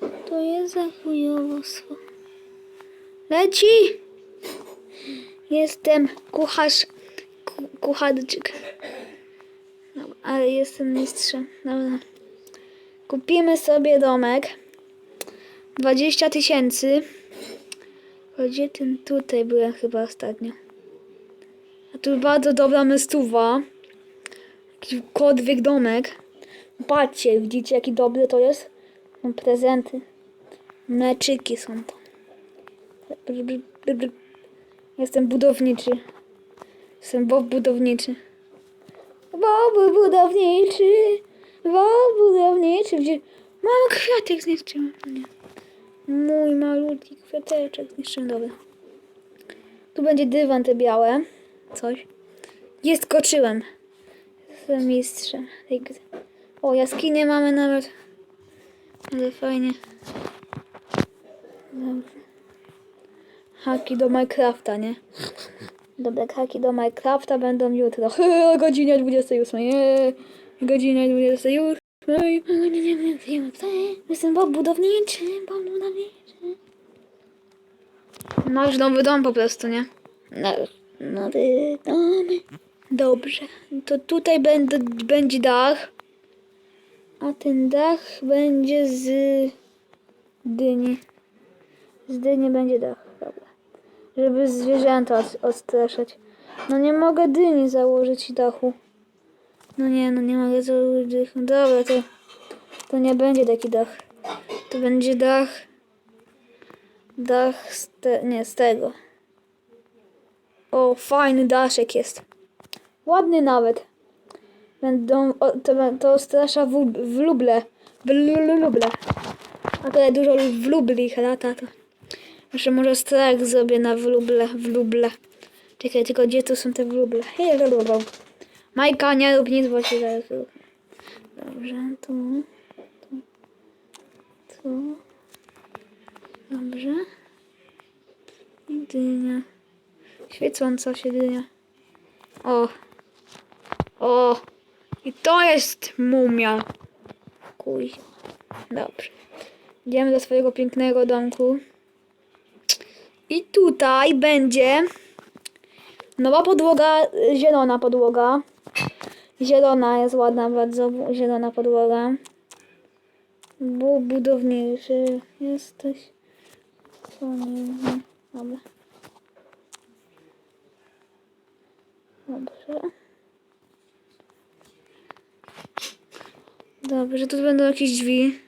Co to jest za chujowostwo? Leci! Jestem kucharz, ku, kucharczyk. Dobra, ale jestem mistrzem. Dobra. Kupimy sobie domek. 20 tysięcy. Gdzie ten tutaj byłem chyba ostatnio. A tu bardzo dobra mestuwa. Jakikolwiek domek. Patrzcie, widzicie jaki dobry to jest? Są prezenty. Mleczyki są tam. Jestem budowniczy. Jestem Bob budowniczy. Bob budowniczy. Bob budowniczy. Gdzie... Mam kwiatek zniszczyłem. Nie. Mój malutki kwiateczek zniszczyłem. Dobra. Tu będzie dywan te białe. Coś. Jest skoczyłem. Jestem mistrzem. O, jaskinie mamy nawet. Ale fajnie. Dobrze. Haki do Minecrafta, nie? Dobra, haki do Minecrafta będą jutro. O godzinie 28. Nie. Godzina 28. Godzinie 28. Jestem Bob budowniczy. Bob budowniczy. Masz nowy dom po prostu, nie? No, nowy dom. Dobrze. To tutaj będę, będzie dach. A ten dach będzie z dyni. Z dyni będzie dach. Dobra. Żeby zwierzęta od- odstraszać. No nie mogę dyni założyć dachu. No nie, no nie mogę założyć dachu. Dobra, to, to nie będzie taki dach. To będzie dach. Dach z te, nie, z tego. O, fajny daszek jest. Ładny nawet. Będą, o, to, to strasza w, w luble. W lu- luble. A tutaj dużo w lubli lata to. Jeszcze może strach zrobię na wróble, wróble. Czekaj, tylko gdzie tu są te wróble? Hej, lulubą. Majka, nie rób nic, bo się zaraz. Dobrze, tu, tu, tu. Dobrze. I dynia. Świecąca się dynia. O. O. I to jest mumia. Kuj. Dobrze. Idziemy do swojego pięknego domku. I tutaj będzie nowa podłoga, zielona podłoga. Zielona jest ładna, bardzo zielona podłoga. Bo budowniczy jesteś. Co nie. Dobra. Dobrze. Dobrze, tu będą jakieś drzwi.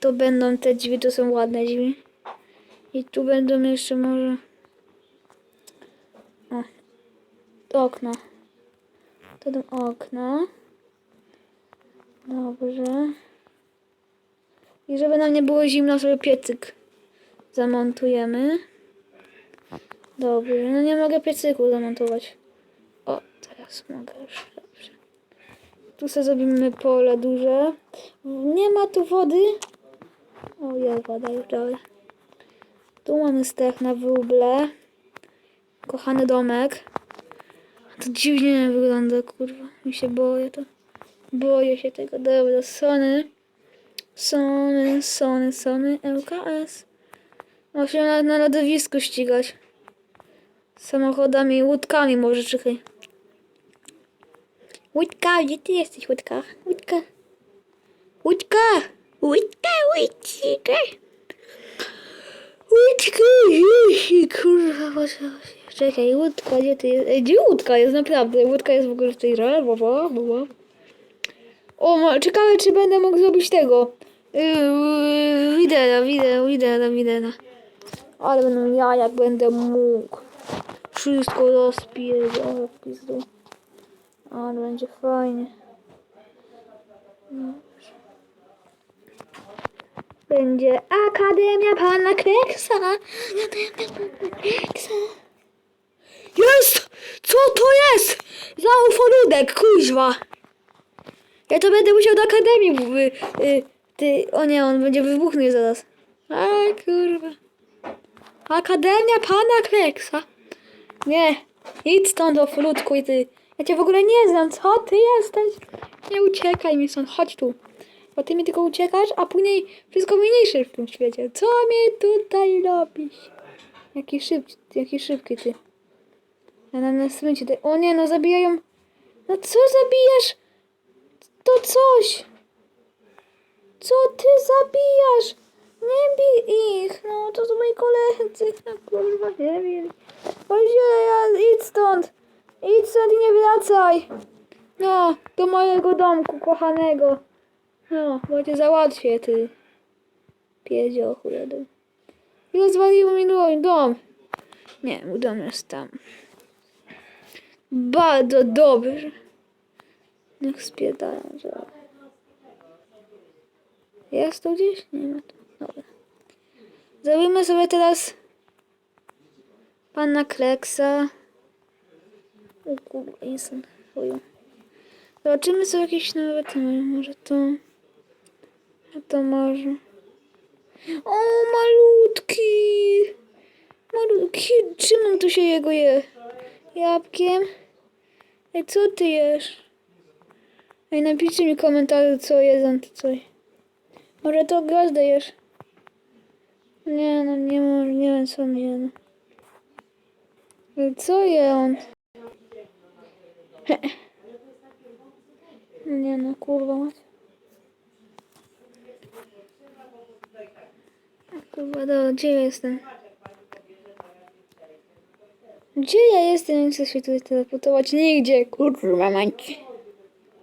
To będą te drzwi, to są ładne drzwi. I tu będą jeszcze może... O, okna. To będą okna. Dobrze. I żeby nam nie było zimno, sobie piecyk zamontujemy. Dobrze, no nie mogę piecyku zamontować. O, teraz mogę już. Tu sobie zrobimy pole duże. Nie ma tu wody. O, jest woda już, dobra. Tu mamy stech na wróble. Kochany domek. To dziwnie wygląda, kurwa. Mi się boję to. Boję się tego. Dobra, Sony. Sony, Sony, Sony, LKS. Się na, na lodowisku ścigać. Samochodami, łódkami może, czekaj. Łódka, gdzie ty jesteś, łódka? Łódka. Łódka! Łódka, łódka! Łódka, jeśli, kurwa. Czekaj, łódka, gdzie ty jest? Ej, gdzie łódka jest, naprawdę? Łódka jest w ogóle w tej grze, bo, bo, bo. O, ma- ciekawe, czy będę mógł zrobić tego. Yy, widera, widera, widera. Ale będę ja, jak będę mógł. Wszystko rozpierdział w. Ale będzie fajnie. Będzie Akademia Pana Kreksa. Akademia Pana Kreksa. Jest! Co to jest? Za ufoludek, kuźwa. Ja to będę musiał do Akademii. w- y, ty, o nie, on będzie wybuchnie zaraz. A kurwa. Akademia Pana Kreksa. Nie, idź stąd do flutku i ty. Ja cię w ogóle nie znam, co ty jesteś? Nie uciekaj mi stąd, chodź tu. Bo ty mi tylko uciekasz, a później wszystko mniejsze w tym świecie. Co mi tutaj robisz? Jaki szybki, jaki szybki ty. Ja na nas smycie. Ty... O nie, no zabijają. No co zabijasz? To coś. Co ty zabijasz? Nie bij ich. No to są moi koledzy. No kurwa, nie wiem. Ojej, idź stąd. Idź stąd i nie wracaj. No, do mojego domku kochanego. No, bo cię załatwię, ty. Piedzio chujowy. I rozwaliło mi dom. Nie, mój dom jest tam. Bardzo dobrze. Niech spiedają, że... Jest tu gdzieś? Nie ma tu. Dobra. Zrobimy sobie teraz pana Kleksa. Kurwa, jestem chuju. Zobaczymy sobie jakieś nowe temy. Może to... A to może... O, malutki! Malutki. Czym tu się jego je? Jabłkiem? Ej, co ty jesz? Ej, napiszcie mi komentarze, co jedzą to coś. Może to gwiazdę jesz? Nie, no nie, nie wiem co on je. No. Co je on? Nie no, kurwa mać. Kurwa, do, gdzie ja jestem? Gdzie ja jestem? Nie chcę się tutaj teleportować. Nigdzie, kurwa mać.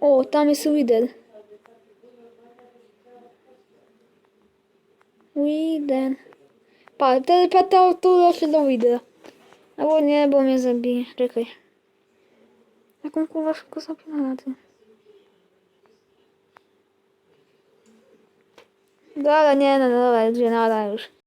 O, tam jest Widen. Widen. Pa, teleportował się do Widera. Albo nie, bo mnie zabije. Czekaj. Jaką kurwa szybko zapinała ty. Dobra, nie, no dobra, już, nada już.